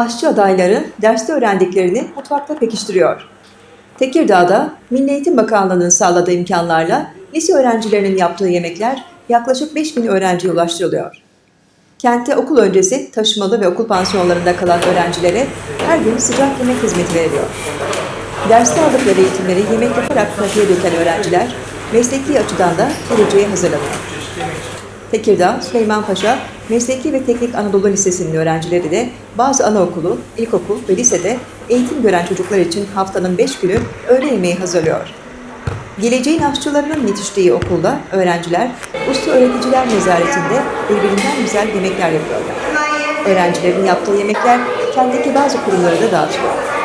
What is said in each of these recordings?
Aşçı adayları derste öğrendiklerini mutfakta pekiştiriyor. Tekirdağ'da Milli Eğitim Bakanlığı'nın sağladığı imkanlarla lise öğrencilerinin yaptığı yemekler yaklaşık 5000 öğrenciye ulaştırılıyor. Kente okul öncesi taşımalı ve okul pansiyonlarında kalan öğrencilere her gün sıcak yemek hizmeti veriliyor. Derste aldıkları eğitimleri yemek yaparak pratiğe döken öğrenciler mesleki açıdan da geleceğe hazırlanıyor. Tekirdağ, Süleymanpaşa Mesleki ve Teknik Anadolu Lisesi'nin öğrencileri de bazı anaokulu, ilkokul ve lisede eğitim gören çocuklar için haftanın 5 günü öğle yemeği hazırlıyor. Geleceğin aşçılarının yetiştiği okulda öğrenciler usta öğreticiler nezaretinde birbirinden güzel yemekler yapıyorlar. Öğrencilerin yaptığı yemekler kentteki bazı kurumlara da dağıtılıyor.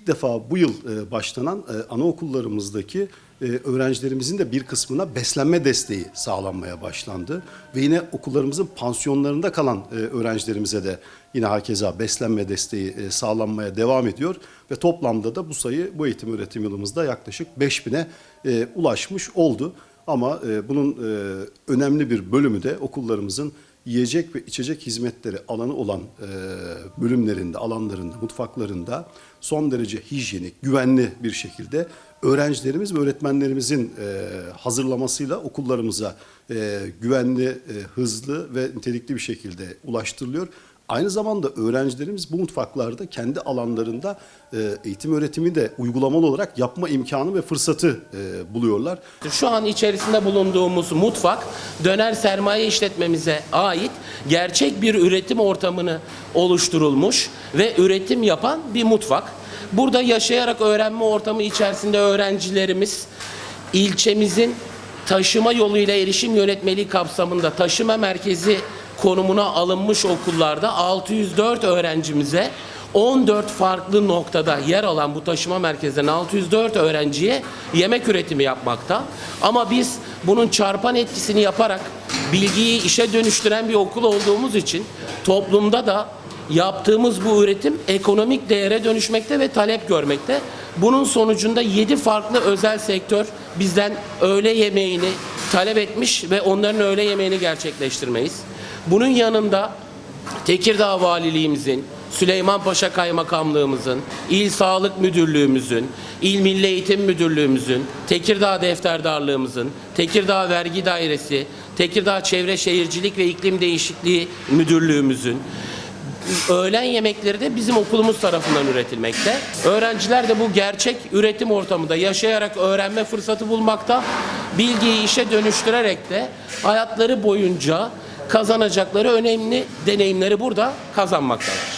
İlk defa bu yıl e, başlanan e, anaokullarımızdaki e, öğrencilerimizin de bir kısmına beslenme desteği sağlanmaya başlandı. Ve yine okullarımızın pansiyonlarında kalan öğrencilerimize de yine hakeza beslenme desteği sağlanmaya devam ediyor. Ve toplamda da bu sayı bu eğitim öğretim yılımızda yaklaşık 5000'e e, ulaşmış oldu. Ama e, bunun e, önemli bir bölümü de okullarımızın yiyecek ve içecek hizmetleri alanı olan e, bölümlerinde, alanlarında, mutfaklarında son derece hijyenik, güvenli bir şekilde öğrencilerimiz ve öğretmenlerimizin e, hazırlamasıyla okullarımıza e, güvenli, e, hızlı ve nitelikli bir şekilde ulaştırılıyor. Aynı zamanda öğrencilerimiz bu mutfaklarda kendi alanlarında e, eğitim öğretimi de uygulamalı olarak yapma imkanı ve fırsatı e, buluyorlar. Şu an içerisinde bulunduğumuz mutfak döner sermaye işletmemize ait gerçek bir üretim ortamını oluşturulmuş ve üretim yapan bir mutfak. Burada yaşayarak öğrenme ortamı içerisinde öğrencilerimiz ilçemizin taşıma yoluyla erişim yönetmeliği kapsamında taşıma merkezi konumuna alınmış okullarda 604 öğrencimize 14 farklı noktada yer alan bu taşıma merkezlerinin 604 öğrenciye yemek üretimi yapmakta. Ama biz bunun çarpan etkisini yaparak bilgiyi işe dönüştüren bir okul olduğumuz için toplumda da yaptığımız bu üretim ekonomik değere dönüşmekte ve talep görmekte. Bunun sonucunda 7 farklı özel sektör bizden öğle yemeğini talep etmiş ve onların öğle yemeğini gerçekleştirmeyiz. Bunun yanında Tekirdağ Valiliğimizin, Süleymanpaşa Kaymakamlığımızın, İl Sağlık Müdürlüğümüzün, İl Milli Eğitim Müdürlüğümüzün, Tekirdağ Defterdarlığımızın, Tekirdağ Vergi Dairesi, Tekirdağ Çevre Şehircilik ve İklim Değişikliği Müdürlüğümüzün, öğlen yemekleri de bizim okulumuz tarafından üretilmekte. Öğrenciler de bu gerçek üretim ortamında yaşayarak öğrenme fırsatı bulmakta. Bilgiyi işe dönüştürerek de hayatları boyunca kazanacakları önemli deneyimleri burada kazanmaktalar.